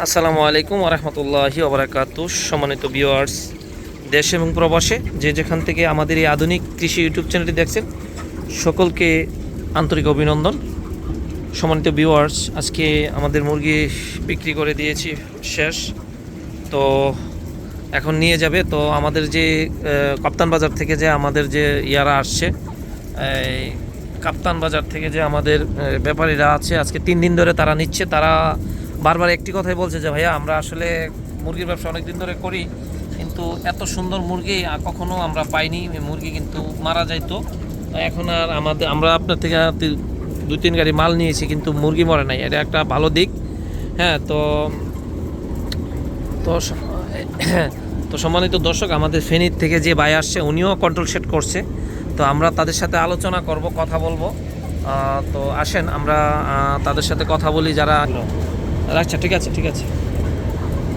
আসসালামু আলাইকুম রহমতুল্লাহি ওবরাকাত সম্মানিত ভিউয়ার্স, দেশ এবং প্রবাসে যে যেখান থেকে আমাদের এই আধুনিক কৃষি ইউটিউব চ্যানেলটি দেখছেন, সকলকে আন্তরিক অভিনন্দন। সম্মানিত ভিউয়ার্স, আজকে আমাদের মুরগি বিক্রি করে দিয়েছি শেষ। তো এখন নিয়ে যাবে। তো আমাদের যে কাপ্তান বাজার থেকে যে আমাদের যে ইয়ারা আসছে কাপ্তান বাজার থেকে যে আমাদের ব্যাপারীরা আছে, আজকে তিন দিন ধরে তারা নিচ্ছে। তারা বারবার একটি কথাই বলছে যে, ভাইয়া, আমরা আসলে মুরগির ব্যবসা অনেক দিন ধরে করি, কিন্তু এত সুন্দর মুরগি কখনো আমরা পাইনি। মুরগি কিন্তু মারা যাইতো। এখন আর আমাদের, আমরা আপনার থেকে দুই, তিন গাড়ি মাল নিয়েছি, কিন্তু মুরগি মরে নাই। এটা একটা ভালো দিক। হ্যাঁ তো তো তো সম্মানিত দর্শক, আমাদের ফেনীর থেকে যে ভাই আসছে, উনিও কন্ট্রোল সেট করছে। তো আমরা তাদের সাথে আলোচনা করব, কথা বলব। তো আসেন, আমরা তাদের সাথে কথা বলি যারা আচ্ছা ঠিক আছে ঠিক আছে।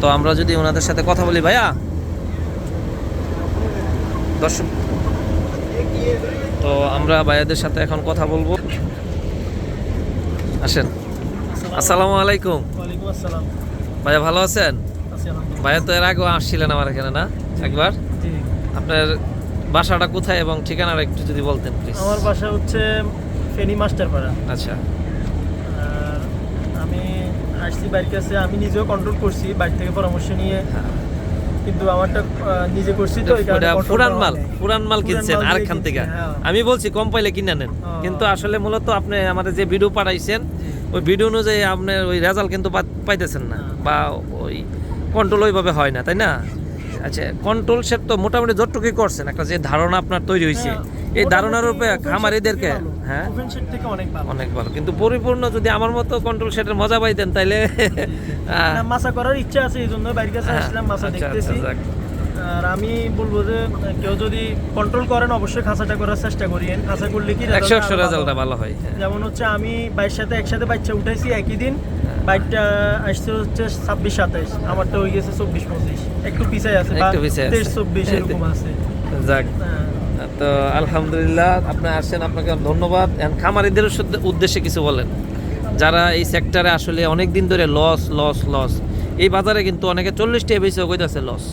তো আমরা যদি ওনাদের সাথে কথা বলি ভাইয়া। দর্শক তো আমরা ভাইয়াদের সাথে এখন কথা বলব। আসেন। আসসালামু আলাইকুম। ওয়ালাইকুম আসসালাম। ভাইয়া ভালো আছেন? ভাইয়া তো এর আগেও আসছিলেন আমার এখানে না? একবার? আপনার বাসাটা কোথায় এবং ঠিকানাটা একটু যদি বলতেন প্লিজ আমার বাসা হচ্ছে ফেনী মাস্টারপাড়া। আচ্ছা। আসছি বাড়ির কাছে আমি নিজেও কন্ট্রোল করছি বাড়ি থেকে পরামর্শ নিয়ে। কিন্তু আমারটা নিজে করছি তো পুরান মাল পুরান মাল কিনছেন আরেকখান থেকে। হ্যাঁ। আমি বলছি কম পাইলে কিনে নেন কিন্তু আসলে মূলত আপনি আমাদের যে ভিডিও পাঠাইছেন ওই ভিডিও অনুযায়ী আপনার ওই রেজাল্ট কিন্তু পাইতেছেন না হ্যাঁ। বা ওই কন্ট্রোল ওইভাবে হয় না তাই না? আচ্ছা কন্ট্রোল সেট তো মোটামুটি যতটুকুই করছেন একটা যে ধারণা আপনার তৈরি হয়েছে হ্যাঁ, এই ধারণার উপরে খামারিদেরকে। হ্যাঁ? থেকে অনেক ভালো। অনেক ভালো। কিন্তু পরিপূর্ণ যদি আমার মতো কন্ট্রোল সেটের মজা পাইতেন তাইলে মাছা করার ইচ্ছা আছে এই জন্য। বাড়ির কাছে হ্যাঁ, আসলাম মাছা আচ্ছা, দেখতেছি। আচ্ছা। আর আমি বলব যে কেউ যদি কন্ট্রোল করেন অবশ্যই খাঁচাটা করার চেষ্টা করিয়েন। খাঁচা করলে কি একশো একশো ভালো? রেজাল্টটা ভালো হয় হ্যাঁ। যেমন হচ্ছে আমি বাইরের সাথে একসাথে বাচ্চা উঠাইছি একই দিন। বাইকটা আসছে হচ্ছে ছাব্বিশ সাতাইশ। আমারটা হয়ে গেছে চব্বিশ পঁচিশ। একটু পিছাই আছে বা। তেইশ চব্বিশ এরকম আছে। যাক। হ্যাঁ। তো আলহামদুলিল্লাহ আপনি আসছেন আপনাকে ধন্যবাদ। এখন খামারিদের উদ্দেশ্যে কিছু বলেন। যারা এই সেক্টরে আসলে অনেক দিন ধরে লস লস লস এই বাজারে কিন্তু অনেকে চল্লিশ টাকা বেশি কইতাছে লস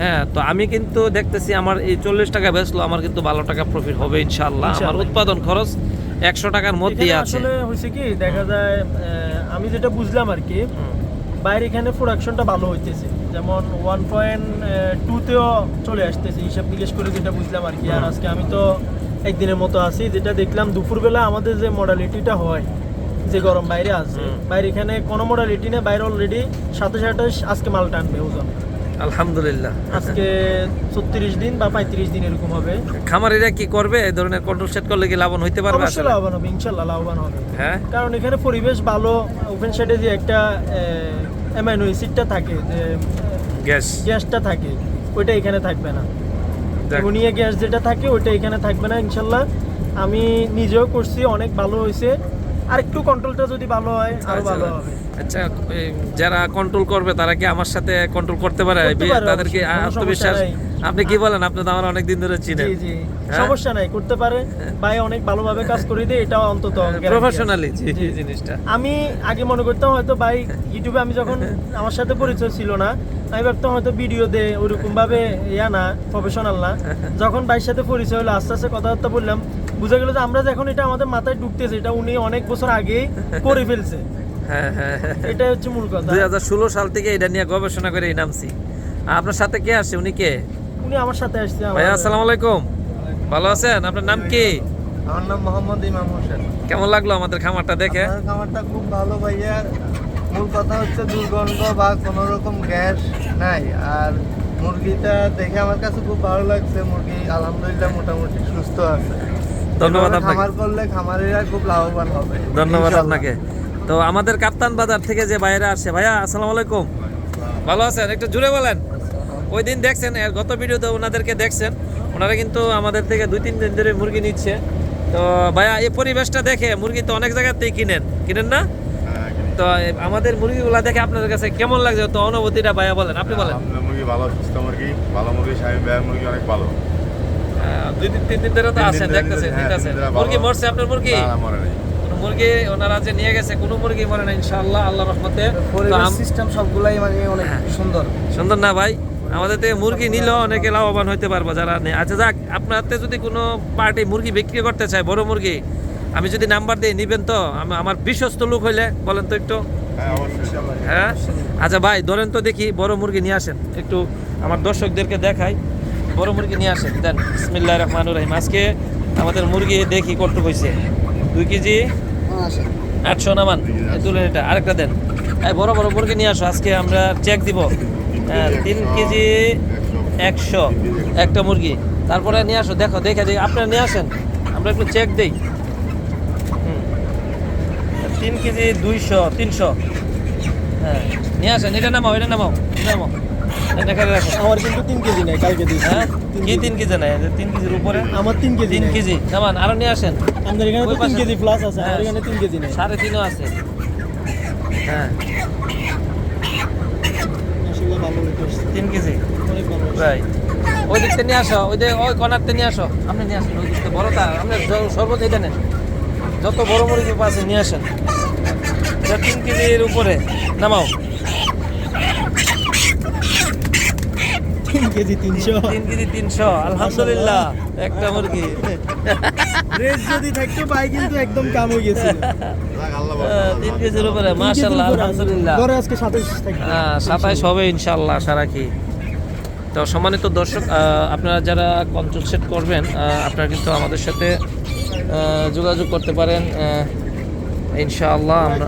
হ্যাঁ তো আমি কিন্তু দেখতেছি আমার এই চল্লিশ টাকা বেচলো আমার কিন্তু ভালো টাকা প্রফিট হবে ইনশাল্লাহ আমার উৎপাদন খরচ একশো টাকার মধ্যে আছে। আসলে হয়েছে কি দেখা যায় আমি যেটা বুঝলাম আর কি বাইরে এখানে প্রোডাকশনটা ভালো হইতেছে। যেমন ওয়ান পয়েন্ট টুতেও চলে আসতেছে। হিসাব নিকেশ করে যেটা বুঝলাম আর কি। আর আজকে আমি তো একদিনের মতো আছি। যেটা দেখলাম দুপুরবেলা আমাদের যে মডালিটিটা হয় যে গরম বাইরে আছে বাইরে এখানে কোনো মডালিটি নেই। বাইরে অলরেডি সাতাশ আঠাশ আজকে মাল টানবে ওজন। আলহামদুলিল্লাহ। আজকে ছত্রিশ দিন বা পঁয়ত্রিশ দিন এরকম হবে। খামারিরা কি করবে? এই ধরনের কন্ট্রোল সেট করলে কি লাভবান হইতে পারবে অবশ্যই লাভবান হবে ইনশাল্লাহ লাভবান হবে। হ্যাঁ। কারণ এখানে পরিবেশ ভালো ওপেন সাইডে যে একটা অ্যামাইনো অ্যাসিডটা থাকে যে গ্যাস। গ্যাসটা থাকে ওইটা এখানে থাকবে না। অ্যামোনিয়া গ্যাস যেটা থাকে ওইটা এখানে থাকবে না ইনশাল্লাহ। আমি নিজেও করছি অনেক ভালো হয়েছে। আর একটু কন্ট্রোলটা যদি ভালো হয় আরও আচ্ছা, ভালো হবে। আচ্ছা যারা কন্ট্রোল করবে তারা কি আমার সাথে কন্ট্রোল করতে পারে? তাদেরকে আত্মবিশ্বাস। আপনি কি বলেন? আপনি তো আমার অনেক দিন ধরে চিনেন। জি। জি হ্যাঁ? সমস্যা নাই করতে পারে। ভাই অনেক ভালোভাবে কাজ করে দিয়ে এটাও অন্তত প্রফেশনালি জি। জিনিসটা। আমি আগে মনে করতাম হয়তো ভাই ইউটিউবে আমি যখন আমার সাথে পরিচয় ছিল না আমি ভাবতাম হয়তো ভিডিও দে ওরকম ভাবে ইয়া না প্রফেশনাল না। যখন ভাইয়ের সাথে পরিচয় হলো আস্তে আস্তে কথাবার্তা বললাম বুঝা গেল যে আমরা যখন এটা আমাদের মাথায় ঢুকতেছে এটা উনি অনেক বছর আগেই করে ফেলছে। হ্যাঁ হ্যাঁ এটাই হচ্ছে মূল কথা। দুই হাজার ষোলো সাল থেকে এটা নিয়ে গবেষণা করে নামছি। আপনার সাথে কে আসছে উনি কে? উনি আমার সাথে আসছে ভাইয়া আসসালামু আলাইকুম। ভালো আছেন? আপনার নাম কি? আমার নাম মোহাম্মদ ইমাম হোসেন। কেমন লাগল আমাদের খামারটা দেখে? খামারটা খুব ভালো ভাইয়া। মূল কথা হচ্ছে দুর্গন্ধ বা কোনো রকম গ্যাস নাই। আর মুরগিটা দেখে আমার কাছে খুব ভালো লাগছে। মুরগি আলহামদুলিল্লাহ মোটামুটি সুস্থ আছে। ধন্যবাদ আপনাকে। খামার করলে খামারিরা খুব লাভবান হবে। ধন্যবাদ আপনাকে। তো আমাদের কাপ্তান বাজার থেকে যে বাইরে আসে ভাইয়া আসসালামু আলাইকুম। ভালো আছেন? একটু জুড়ে বলেন। ওই দিন দেখছেন এর গত ভিডিওতে ওনাদেরকে দেখছেন। ওনারা কিন্তু আমাদের থেকে দুই তিন দিন ধরে মুরগি নিচ্ছে। তো ভাইয়া এই পরিবেশটা দেখে মুরগি তো অনেক জায়গাতেই কিনেন। কিনেন না? তো আমাদের মুরগিগুলা দেখে আপনাদের কাছে কেমন লাগছে? তো অনুভূতিটা ভাইয়া বলেন আপনি বলেন। মুরগি ভালো সুস্থ মুরগি ভালো মুরগি স্বামী মুরগি অনেক ভালো। দুই দিন তিন দিন ধরে তো আছেন দেখতেছেন হ্যাঁ, ভালো। মুরগি মরছে আপনার মুরগি? না, না, মরে নাই। মুরগি ওনারা যে নিয়ে গেছে কোনো মুরগি মরে না ইনশাআল্লাহ আল্লাহ রহমতে। সিস্টেম সবগুলাই মানে অনেক হ্যাঁ। সুন্দর। সুন্দর না ভাই? আমাদের থেকে মুরগি নিল অনেকে লাভবান হইতে পারব যারা নেই। আচ্ছা যাক আপনাতে যদি কোনো পার্টি মুরগি বিক্রি করতে চায় বড় মুরগি আমি যদি নাম্বার দিই নিবেন তো? আমার বিশ্বস্ত লোক হইলে বলেন তো একটু। হ্যাঁ হ্যাঁ? আচ্ছা ভাই ধরেন তো দেখি বড় মুরগি নিয়ে আসেন। একটু আমার দর্শকদেরকে দেখাই। বড় মুরগি নিয়ে আসেন। দেন বিসমিল্লাহ রহমান রহিম। আজকে আমাদের মুরগি দেখি কত হয়েছে দুই কেজি? আটশো নামান। তুলেন এটা আরেকটা দেন। বড় বড় মুরগি নিয়ে আসো। আজকে আমরা চেক দিব। তিন কেজি একশো। একটা মুরগি। তারপরে নিয়ে আসো দেখো দেখে দিই আপনারা নিয়ে আসেন। আমরা একটু চেক দিই। তিন কেজি দুইশো তিনশো। হ্যাঁ নিয়ে আসেন। এটা নামাও এটা নামাও নামাও। আমার কিন্তু তিন কেজি নেই কালকে হ্যাঁ? কি তিন কেজি নাই? তিন কেজির উপরে? আমার তিন কেজি তিন কেজি। নামান আরও নিয়ে আসেন। আমাদের এখানে তিন কেজি প্লাস আছে হ্যাঁ। আমার এখানে তিন কেজি নেই। সাড়ে তিনও আছে। হ্যাঁ। তিন কেজি। রাইট। ওই নিয়ে আসো ওই যে ওই কর্নারতে নিয়ে আসো। আপনি নিয়ে আসেন ওই দিক থেকে বড়টা। আপনি সর্বত এটা নেন। যত বড় মুরগি আছে নিয়ে আসেন। এটা তিন কেজির উপরে। নামাও। তিন কেজি তিনশো। তিন কেজি তিনশো। আলহামদুলিল্লাহ। একটা মুরগি। রেস যদি থাকতো ভাই কিন্তু একদম কাম হয়ে গেছে তিন কেজির উপরে মাশাল্লাহ আলহামদুলিল্লাহ। আজকে সাতাইশ থাকবে। হ্যাঁ সাতাইশ হবে ইনশাল্লাহ আশা রাখি। তো সম্মানিত দর্শক আপনারা যারা কন্ট্রোল সেট করবেন আপনারা কিন্তু আমাদের সাথে আহ, যোগাযোগ করতে পারেন আহ, ইনশাআল্লাহ আমরা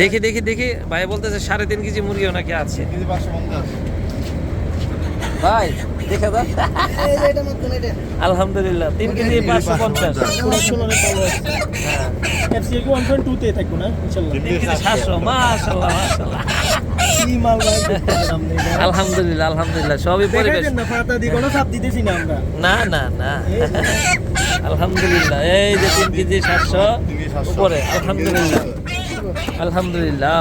দেখি দেখি দেখি। ভাই বলতেছে সাড়ে তিন কেজি মুরগিও নাকি আছে। ভাই দেখে দাও। আলহামদুলিল্লাহ তিন কেজি পাঁচশো পঞ্চাশ। হ্যাঁ? আলহামদুলিল্লাহ আলহামদুলিল্লাহ সবই পরিবেশ। না না না না না। আলহামদুলিল্লাহ এই যে তিন কেজি সাতশো তিন উপরে আলহামদুলিল্লাহ। আলহামদুলিল্লাহ।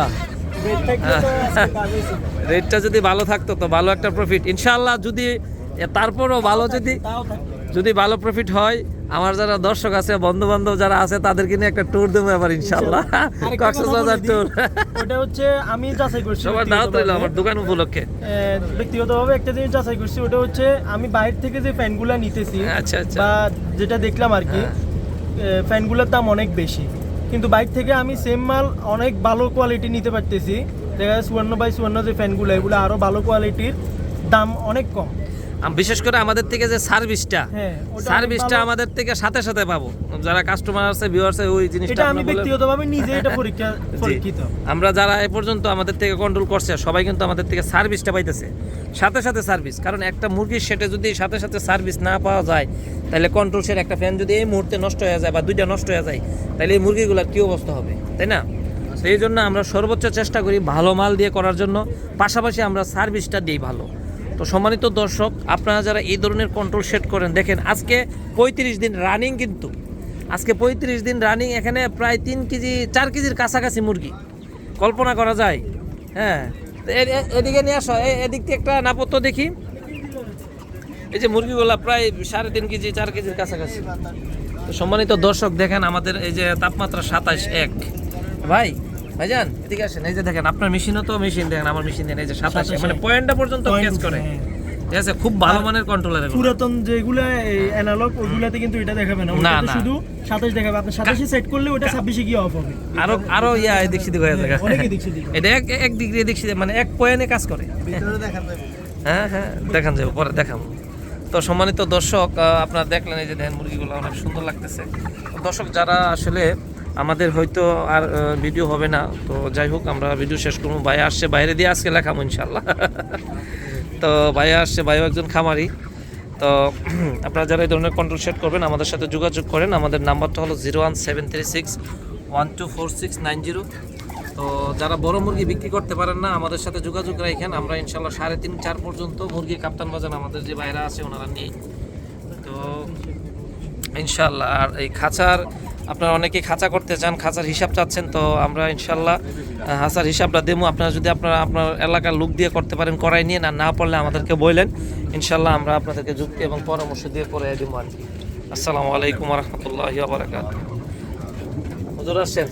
রেটটা যদি ভালো থাকতো তো ভালো একটা প্রফিট ইনশাল্লাহ যদি তারপরও ভালো যদি যদি ভালো প্রফিট হয় আমার যারা দর্শক আছে বন্ধু বান্ধব যারা আছে তাদেরকে নিয়ে একটা ট্যুর দেবো আরেকটা কথা কক্সবাজার ট্যুর ওটা হচ্ছে আমি যাচাই করছি সবার দাওয়াত রইল আমার দোকান উপলক্ষে। ব্যক্তিগতভাবে একটা জিনিস যাচাই করছি ওটা হচ্ছে আমি বাইরে থেকে যে ফ্যানগুলো নিতেছি আচ্ছা আচ্ছা। বা যেটা দেখলাম আর কি হ্যাঁ। ফ্যানগুলোর দাম অনেক বেশি। কিন্তু বাইরে থেকে আমি সেম মাল অনেক ভালো কোয়ালিটি নিতে পারতেছি। দেখা যাচ্ছে চুয়ান্ন বাই চুয়ান্ন যে ফ্যানগুলো এগুলো আরও ভালো কোয়ালিটির দাম অনেক কম। বিশেষ করে আমাদের থেকে যে সার্ভিসটা হ্যাঁ সার্ভিসটা আমাদের থেকে সাথে সাথে পাবো। যারা কাস্টমার আছে ভিউয়ার্স ওই জিনিসটা আমি ব্যক্তিগতভাবে নিজে এটা পরীক্ষা পরীক্ষিত। আমরা যারা এ পর্যন্ত আমাদের থেকে কন্ট্রোল করছে সবাই কিন্তু আমাদের থেকে সার্ভিসটা পাইতেছে। সাথে সাথে সার্ভিস কারণ একটা মুরগির সেটে যদি সাথে সাথে সার্ভিস না পাওয়া যায় তাহলে কন্ট্রোল সেট একটা ফ্যান যদি এই মুহূর্তে নষ্ট হয়ে যায় বা দুইটা নষ্ট হয়ে যায় তাহলে এই মুরগিগুলোর কী অবস্থা হবে? তাই না? সেই জন্য আমরা সর্বোচ্চ চেষ্টা করি ভালো মাল দিয়ে করার জন্য। পাশাপাশি আমরা সার্ভিসটা দিই ভালো। তো সম্মানিত দর্শক, আপনারা যারা এই ধরনের কন্ট্রোল সেট করেন, দেখেন আজকে পঁয়ত্রিশ দিন রানিং কিন্তু। আজকে পঁয়ত্রিশ দিন রানিং এখানে প্রায় তিন কেজি, চার কেজির কাছাকাছি মুরগি। কল্পনা করা যায়। হ্যাঁ এদিকে নিয়ে আসো। এদিক থেকে একটা নাপত্য দেখি। এই যে মুরগিগুলা প্রায় সাড়ে তিন কেজি, চার কেজির কাছাকাছি। সম্মানিত দর্শক, দেখেন আমাদের এই যে তাপমাত্রা সাতাশ এক। ভাই ভাইজান এদিকে আসেন। এই যে দেখেন আপনার মেশিনও তো মেশিন দেখেন আমার মেশিন দেখেন এই যে সাতাশ 27 মানে পয়েন্টটা পর্যন্ত ক্যাচ করে। হ্যাঁ। ঠিক আছে খুব ভালো মানের কন্ট্রোলার পুরাতন যেগুলো অ্যানালগ ওইগুলাতে কিন্তু এটা দেখাবে না। না, না। শুধু সাতাশ দেখাবে। আপনি সাতাশে সেট করলে ওটা ছাব্বিশে গিয়ে অফ হবে। আরও আরও ইয়া এদিক সেদিক হয়ে হ্যাঁ, অনেক এদিক সেদিক এটা এক এক ডিগ্রি এদিক সেদিক মানে এক পয়েন্টে কাজ করে। ভিতরে দেখান যাবে। হ্যাঁ হ্যাঁ দেখান যাবে পরে দেখাম তো সম্মানিত দর্শক আপনারা দেখলেন এই যে দেখেন মুরগিগুলো অনেক সুন্দর লাগতেছে। দর্শক যারা আসলে আমাদের হয়তো আর ভিডিও হবে না। তো যাই হোক, আমরা ভিডিও শেষ করব। ভাই আসছে, বাইরে দিয়ে আজকে লেখাবো ইনশাল্লাহ তো ভাই আসছে, ভাইও একজন খামারি। তো আপনারা যারা এই ধরনের কন্ট্রোল সেট করবেন, আমাদের সাথে যোগাযোগ করেন। আমাদের নাম্বারটা হলো zero one seven three six one two four six nine zero. তো যারা বড় মুরগি বিক্রি করতে পারেন না, আমাদের সাথে যোগাযোগ রাখেন। আমরা ইনশাল্লাহ সাড়ে তিন, চার পর্যন্ত মুরগি কাপ্তান বাজান আমাদের যে বাইরে আছে, ওনারা নিয়ে তো ইনশাল্লাহ আর এই খাঁচার, আপনারা অনেকে খাঁচা করতে চান, খাঁচার হিসাব চাচ্ছেন, তো আমরা ইনশাল্লাহ হাঁচার হিসাবটা দেবো। আপনারা যদি আপনারা আপনার এলাকার লোক দিয়ে করতে পারেন, করাই নিয়ে না না আমাদেরকে বললেন। ইনশাল্লাহ আমরা আপনাদেরকে যুক্তি এবং পরামর্শ দিয়ে করে দেবো আর কি। আসসালামু আলাইকুম রহমতুল্লাহ আসেন